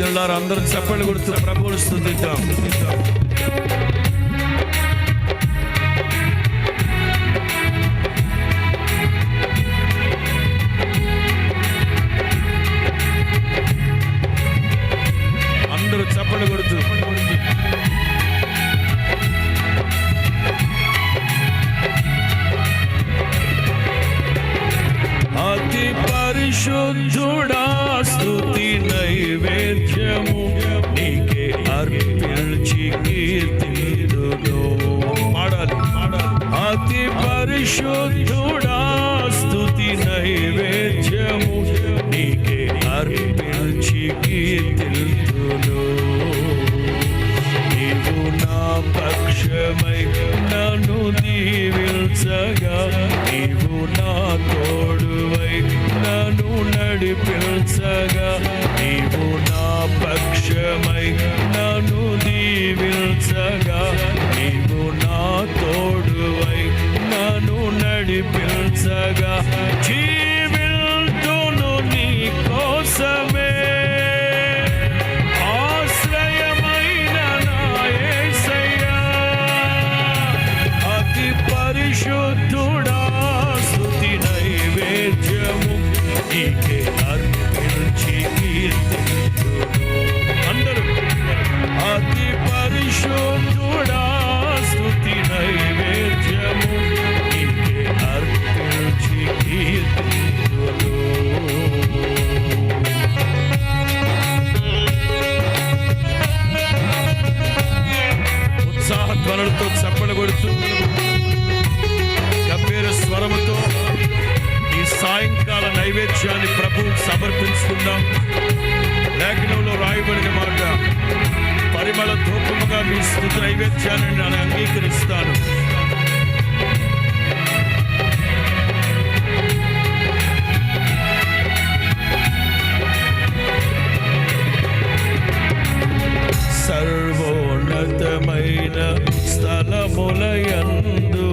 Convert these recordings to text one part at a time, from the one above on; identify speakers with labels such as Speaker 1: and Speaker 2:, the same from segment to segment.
Speaker 1: సర్వజనులారు అందరూ చెప్పండి గుర్తు ప్రభువులు స్థుతిద్దాం పరిశుద్ధుడా స్థుతి నైవేద్యము నీకే అర్పించి కీర్తిదును పాడాలి అతి పరిశుద్ధుడా స్థుతి నైవేద్యము నీకే అర్పించి కీర్తిదును నీవు నా పక్షమై నన్ను దీవిల్చగా China. సమర్పించుకుందాం. లేఖనంలో రాయబడిన మాట పరిమళ ధూపముగా మీ స్థుతి నైవేద్యాన్ని నేను అంగీకరిస్తాను. సర్వోన్నతమైన స్థలములయందు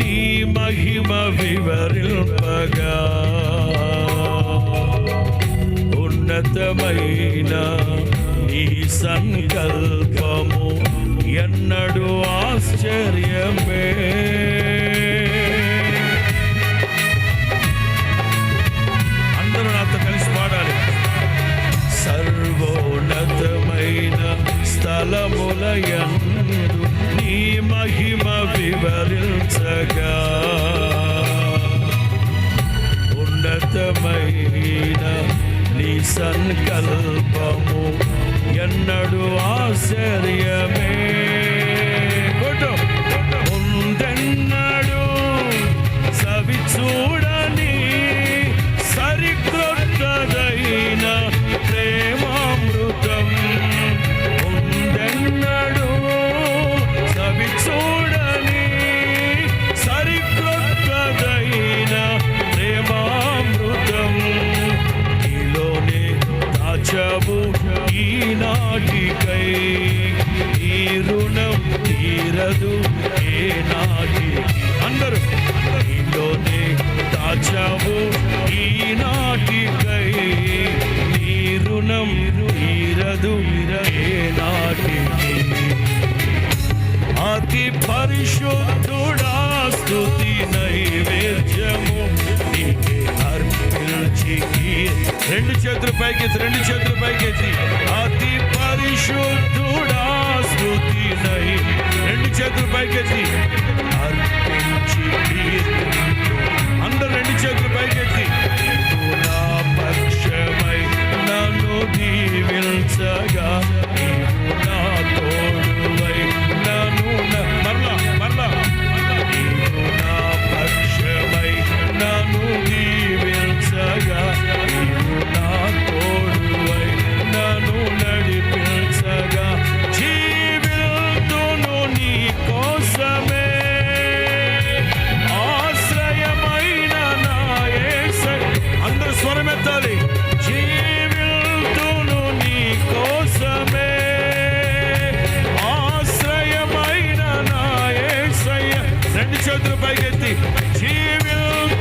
Speaker 1: నీ మహిమ వివరింపగా. ఉన్నతమైన నీ సంకల్పము ఎన్నడూ ఆశ్చర్యమే. నీ సంకల్పము ఎన్నడు ఈనాటికై ఈ రుణం తీరదు ఏ నాటికి అందరూ నీలోనే దాచావు ఈనాటికై నీ రుణం తీరదు ఏ నాటికి అతి పరిశుద్ధుడా స్థుతి రెండు చేతులు పైకెత్తి రెండు చేతులు పైకెత్తి. అతి పరిశుద్ధుడా స్థుతి నై రెండు చేతులు పైకెత్తి. అర్పించి కీర్తింతు. రెండు చేతులు పైకెత్తి. చేతులు పైకెత్తి. జీవితం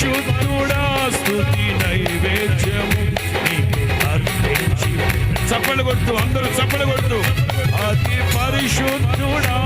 Speaker 1: పరిశుద్ధుడా స్థుతి నైవేద్యము చప్పలు కొడుతూ అందరూ చప్పలు కొడుతూ. అతి పరిశుద్ధుడా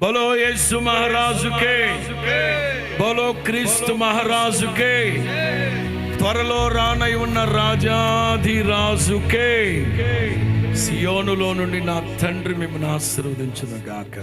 Speaker 1: బలో యేసు మహారాజుకే బలో క్రీస్తు మహారాజుకే త్వరలో రానై ఉన్న రాజాది రాజుకే సియోనులో నుండి నా తండ్రి మిమ్మల్ని ఆశీర్వదించును గాక